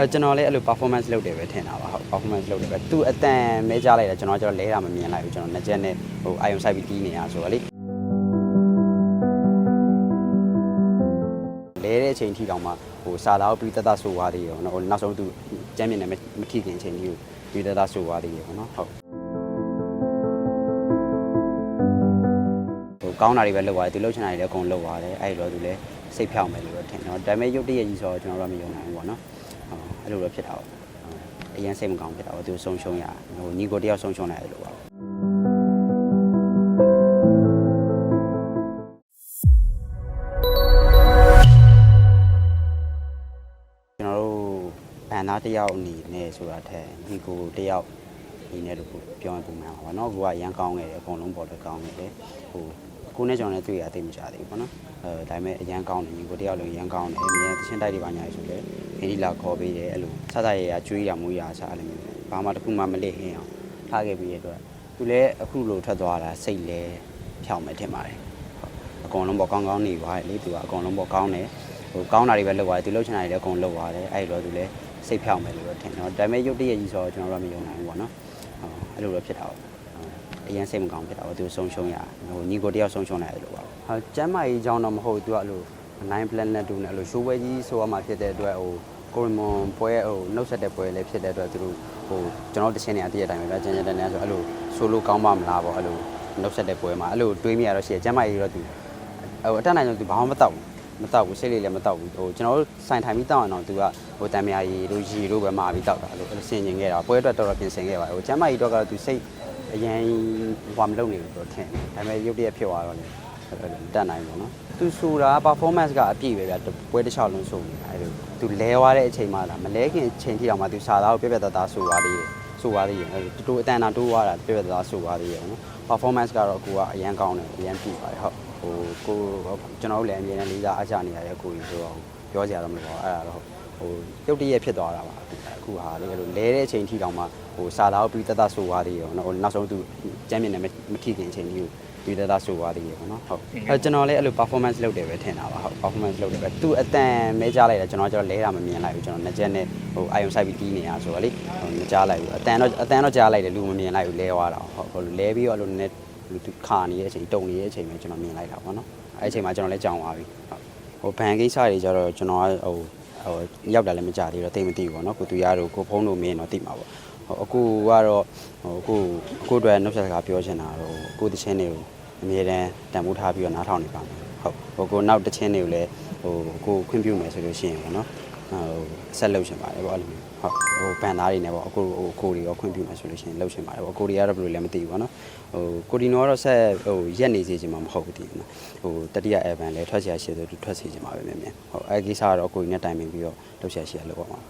အဲကျွန်တော်လည်းအဲ့လို performance လုပ်တယ်ပဲထင်တာပါဟုတ် performance လုပ်တယ်ပဲသူအတန်မဲကြားလိုက်တယ်ကျွန်တော်ကျတော့လဲတာမမြင်လိုက်ဘူးကျွန်တော်နှစ်ချက်နဲ့ဟိုအာယုံဆိုင်ပြီးတီးနေရဆိုတော့လေလဲတဲ့အချိန်ထိတောင်မှဟိုစာသားကိုပြီးတသက်ဆိုသွားသေးရောနော်ဟိုနောက်ဆုံးသူကျမ်းမြင်နဲ့မထိခင်အချိန်ကြီးကိုပြီးတသက်ဆိုသွားသေးရောနော်ဟုတ်ဟိုကောင်းတာတွေပဲလုပ်သွားတယ်သူလုပ်ချင်တာတွေလည်းအကုန်လုပ်သွားတယ်အဲ့လိုတော့သူလည်းစိတ်ဖြောင်းမယ်လို့တော့ထင်တယ်ဒါပေမဲ့ရုပ်တရက်ကြီးဆိုတော့ကျွန်တော်တို့ကမယုံနိုင်ဘူးပေါ့နော်ဟုတ် အဲ့လိုတော့ဖြစ်တာပေါ့အရင်စိတ်မကောင်းဖြစ်တာပေါ့သူဆုံးရှုံးရဟိုညီကိုတယောက်ဆုံးရှုံးလိုက်တယ်လို့ပါ ကျွန်တော်တို့ဘန်သားတစ်ယောက်အနေနဲ့ဆိုတာထက်ဒီကိုတစ်ယောက်အနေနဲ့လို့ပြောရင်ပုံမှန်ပါဘောเนาะကိုကရန်ကောင်းခဲ့တယ်အကုန်လုံးပေါ်လည်းကောင်းခဲ့တယ်ဟို ကိုနဲ့ကျွန်တော်နဲ့တွေ့ရအသိမကြသေးဘူးပေါ့နော်အဲဒါပေမဲ့အရန်ကောင်းတယ်ညီကိုတစ်ယောက်လုံးရန်ကောင်းတယ်အမြဲတချင်းတိုက်တွေပါညာဆိုလေခင်းဒီလာခေါ်ပေးတယ်အဲ့လိုစသရရကျွေးရမွေးရအစားအဲ့လိုမျိုးဘာမှတစ်ခုမှမလစ်ဟင်းအောင်ထားခဲ့ပြီးရတဲ့အတွက်သူလည်းအခုလိုထွက်သွားတာစိတ်လည်းဖြောင်းမယ်ထင်ပါတယ်ဟုတ်အကုန်လုံးပေါ်ကောင်းကောင်းနေသွားတယ်လေသူကအကုန်လုံးပေါ်ကောင်းတယ်ဟိုကောင်းတာတွေပဲလုပ်သွားတယ်သူလုပ်ချင်တာတွေလည်းအကုန်လုပ်သွားတယ်အဲ့ဒီတော့သူလည်းစိတ်ဖြောင်းမယ်လို့တော့ထင်တယ်ဒါပေမဲ့ရုပ်တရက်ကြီးဆိုတော့ကျွန်တော်တို့ကမယုံနိုင်ဘူးပေါ့နော်ဟုတ်အဲ့လိုတော့ဖြစ်တာပေါ့ အရင်စိတ်မကောင်းဖြစ်တာပေါ့သူဆုံးရှုံးရဟိုညီကိုတယောက်ဆုံးရှုံးလိုက်တယ်လို့ပါဟုတ်ကျမ်းမာရေးကြောင်းတော့မဟုတ်သူကအဲ့လို9 planet တူနဲ့အဲ့လိုရှိုးပွဲကြီးဆိုရမှာဖြစ်တဲ့အတွက်ဟိုကိုရီမွန်ပွဲဟိုနှုတ်ဆက်တဲ့ပွဲလည်းဖြစ်တဲ့အတွက်သူတို့ဟိုကျွန်တော်တချင်းနေအတည့်ရတိုင်းပဲဗျာကျန်ကျန်တန်းတန်းဆိုအဲ့လိုဆိုလို့ကောင်းပါမလားပေါ့အဲ့လိုနှုတ်ဆက်တဲ့ပွဲမှာအဲ့လိုတွေးမိရတော့ရှိရကျမ်းမာရေးတော့သူဟိုအတက်နိုင်ဆုံးသူဘာမှမတောက်ဘူးမတောက်ဘူးစိတ်လေးလည်းမတောက်ဘူးဟိုကျွန်တော်တို့စိုင်ထိုင်ပြီးတောက်အောင်တော့သူကဟိုတံမြာရီတို့ရီတို့ပဲမှာပြီးတောက်တာလို့အဲ့လိုဆင်ကျင်ခဲ့တာပွဲအတွက်တော်တော်ပြင်ဆင်ခဲ့ပါတယ်ဟိုကျမ်းမာရီတော့ကတော့သူစိတ် အရင်ဟွာမလုပ်နေဘူးတော့ထင်တယ်ဒါပေမဲ့ရုပ်တရက်ဖြစ်သွားတော့လေတတ်နိုင်ပါတော့သူဆိုတာ performance ကအပြည့်ပဲဗျာပွဲတစ်ချောင်းလုံးဆိုနေတာအဲ့လိုသူလဲသွားတဲ့အချိန်မှလာမလဲခင်အချိန်ထိတော့မှသူစာသားကိုပြက်ပြက်သားသားဆိုသွားသေးတယ်ဆိုသွားသေးတယ်အဲ့လိုတူတူအတန်တာတိုးသွားတာပြက်ပြက်သားသားဆိုသွားသေးတယ်နော် performance ကတော့ကိုကအရန်ကောင်းတယ်အရန်ပြပါတယ်ဟုတ်ဟိုကိုကျွန်တော်တို့လည်းအမြဲတမ်းလေးစားအားချနေရတဲ့ကိုကြီးဆိုတော့ပြောကြရတော့မလို့ပါအဲ့ဒါတော့ ဟိုရုပ်တရက်ဖြစ်သွားတာပါအခုဟာလေအဲ့လိုလဲတဲ့အချိန်ထိတောင်မှဟိုစာသားကိုပြီးတသက်ဆိုသွားသေးရောနော်နောက်ဆုံးသူကျမ်းမြင်နဲ့မထိခင်အချိန်ကြီးကိုပြီးတသက်ဆိုသွားသေးရောနော်ဟုတ်အဲကျွန်တော်လည်းအဲ့လို performance လုပ်တယ်ပဲထင်တာပါဟုတ် performance လုပ်တယ်ပဲသူအတန်မဲကြားလိုက်တယ်ကျွန်တော်ကျတော့လဲတာမမြင်လိုက်ဘူးကျွန်တော်နှစ်ချက်နဲ့ဟိုအာယုံဆိုင်ပြီးတီးနေရဆိုတော့လေဟိုမကြားလိုက်ဘူးအတန်တော့အတန်တော့ကြားလိုက်တယ်လူမမြင်လိုက်ဘူးလဲသွားတာဟုတ်ဟိုလဲပြီးတော့အဲ့လိုနည်းလူသူခါနေတဲ့အချိန်တုံနေတဲ့အချိန်မှာကျွန်တော်မြင်လိုက်တာပေါ့နော်အဲ့အချိန်မှာကျွန်တော်လည်းကြောင်သွားပြီဟုတ်ဟိုဘန်ကိစ္စတွေကျတော့ကျွန်တော်ကဟို ဟိုရောက်တာလည်းမကြသေးတော့တိတ်မသိဘူးပေါ့နော်ကိုသူရတို့ကိုဖုံးတို့မင်းတော့သိမှာပေါ့ဟိုအခုကတော့ဟိုအခုအခုအတွက်နှုတ်ဆက်စကားပြောချင်တာတော့ကိုတချင်းတွေကိုအမြဲတမ်းတန်ဖိုးထားပြီးတော့နားထောင်နေပါမယ်ဟုတ်ဟိုကိုနောက်တချင်းတွေကိုလည်းဟိုကိုခွင့်ပြုမယ်ဆိုလို့ရှိရင်ပေါ့နော် ဟိုဆက်လုပ်ချင်ပါတယ်ပေါ့အဲ့လိုမျိုးဟုတ်ဟိုဘန်သားတွေနဲ့ပေါ့အခုဟိုကိုတွေရောခွင့်ပြုမယ်ဆိုလို့ရှိရင်လုပ်ချင်ပါတယ်ပေါ့ကိုတွေကတော့ဘယ်လိုလဲမသိဘူးပေါ့နော်ဟိုကိုဒီနောကတော့ဆက်ဟိုရက်နေစေချင်မှာမဟုတ်ဘူးတည်နော်ဟိုတတိယ event လဲထွက်เสียရှိတယ်သူထွက်စေချင်မှာပဲမြင်မြင်ဟုတ်အဲ့ကိစ္စကတော့ကိုကြီးနဲ့တိုင်ပင်ပြီးတော့လုပ်เสียရှိရလို့ပေါ့ဟုတ်